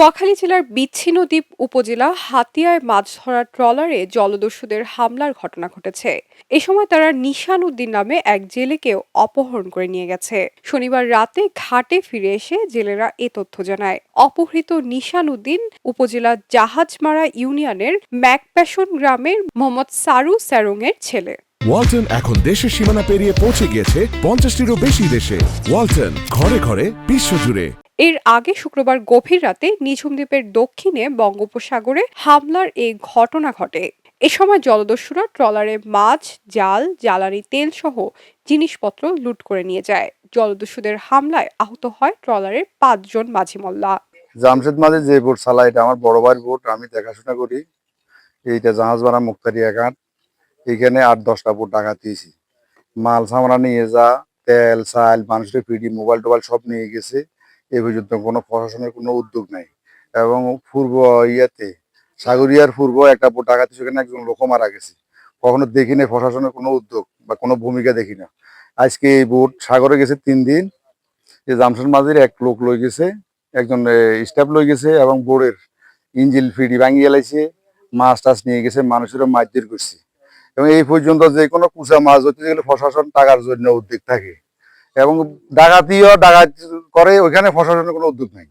নোয়াখালী জেলার বিচ্ছিন্ন দ্বীপ উপজেলা হাতিয়ায় মাছ ধরার ট্রলারে জলদস্যুদের হামলার ঘটনা ঘটেছে। এ সময় তারা নিশান উদ্দিন নামে এক জেলেকেও অপহরণ করে নিয়ে গেছে। শনিবার রাতে ঘাটে ফিরে এসে জেলেরা এ তথ্য জানায়। অপহৃত নিশান উদ্দিন উপজেলা জাহাজমারা ইউনিয়নের ম্যাকপ্যাশন গ্রামের মোহাম্মদ সারু স্যারং এর ছেলে। ওয়ালটন এখন দেশের সীমানা পেরিয়ে পৌঁছে গিয়েছে পঞ্চাশটিরও বেশি দেশে। ওয়ালটন ঘরে ঘরে বিশ্বজুড়ে এর আগে শুক্রবার গভীর রাতে নিঝুম দ্বীপের দক্ষিণে বঙ্গোপসাগরে হামলার এই ঘটনা ঘটে। এ সময় জলদস্যুরা ট্রলারে মাছ, জাল, জ্বালানি তেল সহ জিনিসপত্র লুট করে নিয়ে যায়। জলদস্যুদের হামলায় আহত হয় ট্রলারের পাঁচজন মাঝি মোল্লা। জামশেদ মাঝে যে বোট চালা এটা আমার বড় ভাইয়ের বোট, আমি দেখাশোনা করি। এইটা জাহাজ বানা মুক্তারিয়া ঘাট। এখানে আট, দশটা বোট ডাকাতিয়েছি মাল সামরা নিয়ে যা, তেল, চাল, মানুষের পিডি মোবাইল টোবাইল সব নিয়ে গেছে। এ পর্যন্ত কোনো প্রশাসনের কোনো উদ্যোগ নাই। এবং পূর্ব ইয়াতে, সাগরিয়ার পূর্ব একটা ডাকাতি সেখানে একজন লোক মারা গেছে। কখনো দেখি না প্রশাসনের কোনো উদ্যোগ বা কোনো ভূমিকা দেখি না। আজকে এই বোট সাগরে গেছে তিন দিন। যে জামশেদ মাঝির এক লোক লই গেছে, একজন স্টাফ লই গেছে এবং বোর্ডের ইঞ্জিল ফিডি ভাঙিয়ে এলাইছে মাছ টাছ নিয়ে গেছে, মানুষেরও মারধর করছে। এবং এই পর্যন্ত যে কোনো কুচা মাছ ধরতে গেলে প্রশাসন টাকার জন্য উদ্যোগ থাকে। এবং ডাকাতিও ডাকাত করে ওইখানে প্রশাসনের কোনো উদ্যোগ নাই।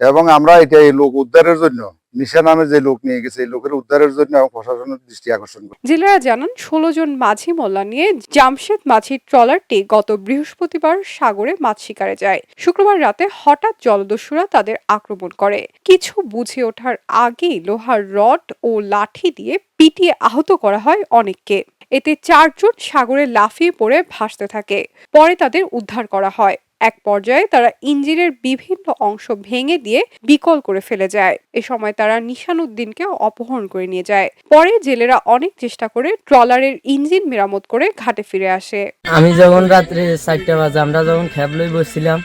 এবং আমরা এটা এই লোক উদ্ধারের জন্য, নিশা নামে যে লোক নিয়ে গেছে, এই লোকের উদ্ধারের জন্য এবং প্রশাসনের দৃষ্টি আকর্ষণ করি জেলেরা জানান, ষোলো জন মাঝি মোল্লা নিয়ে জামশেদ মাছির ট্রলারটি গত বৃহস্পতিবার সাগরে মাছ শিকারে যায়। শুক্রবার রাতে হঠাৎ জলদস্যুরা তাদের আক্রমণ করে। কিছু বুঝে ওঠার আগেই লোহার রড ও লাঠি দিয়ে পিটিয়ে আহত করা হয় অনেককে। এতে চারজন সাগরে লাফিয়ে পড়ে ভাসতে থাকে। পরে তাদের উদ্ধার করা হয়। এক পর্যায়ে তারা ইঞ্জিনের বিভিন্ন অংশ ভেঙে দিয়ে বিকল করে ফেলে যায়। এ সময় তারা নিশানুদ্দিনকে অপহরণ করে নিয়ে যায়। পরে জেলেরা অনেক চেষ্টা করে ট্রলারের ইঞ্জিন মেরামত করে ঘাটে ফিরে আসে। আমি যখন রাত্রে চারটা বাজে, আমরা যখন খ্যাবলই বসছিলাম,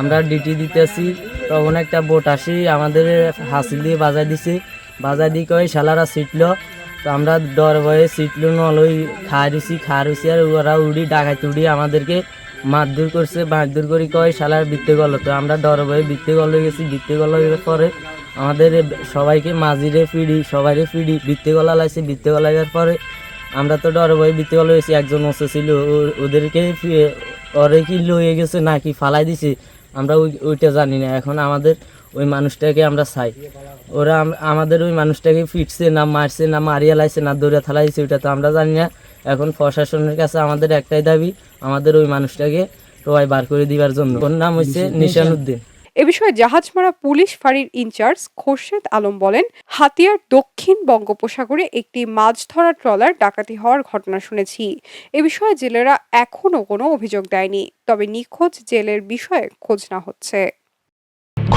আমরা ডিউটি দিতেছি, তখন একটা বোট আসি, আমাদের হাসিল দিয়ে বাজায় দিছে। বাজায় দিয়ে কয়ে, শালারা সিটলো তো আমরা ডর ভয়ে সিটলো নলই খা দিছি খা রইছি আর ওরা উড়ি ডাকাইতে উড়ি আমাদেরকে মারধর করছে মারধর করি কয়, শালার বৃত্তে গল। তো আমরা ডর ভয়ে বৃত্তে গল গেছি, বৃত্তে গল পরে আমাদের সবাইকে মাঝিরে ফিডি, সবাইরে ফিডি, বৃত্তে গলা লাগছে বৃত্তে গলাইবার পরে আমরা তো ডর ভয়ে বৃত্তে গল হয়েছি, একজন ওসে ছিল ওদেরকে ওরে কি লইয়ে গেছে নাকি ফালাই দিছে, আমরা ওই ওইটা জানি না। এখন আমাদের ওই মানুষটাকে আমরা চাই। ওরা আমাদের ওই মানুষটাকে ফিটছে না মারছে না মারিয়া লাইছে না দৌড়ে থালাইছে ওইটা তো আমরা জানি না। এখন প্রশাসনের কাছে আমাদের একটাই দাবি আমাদের ওই মানুষটাকে সবাই বার করে দিবার জন্য। ওর নাম হচ্ছে নিশানুদ্দিন। এ বিষয়ে জাহাজমারা পুলিশ ফাঁড়ির ইনচার্জ খোরশেদ আলম বলেন হাতিয়ার দক্ষিণ বঙ্গোপসাগরে একটি মাছ ধরা ট্রলার ডাকাতি হওয়ার ঘটনা শুনেছি। এ বিষয়ে জেলেরা এখনও কোনো অভিযোগ দেয়নি। তবে নিখোঁজ জেলের বিষয়ে খোঁজ না হচ্ছে।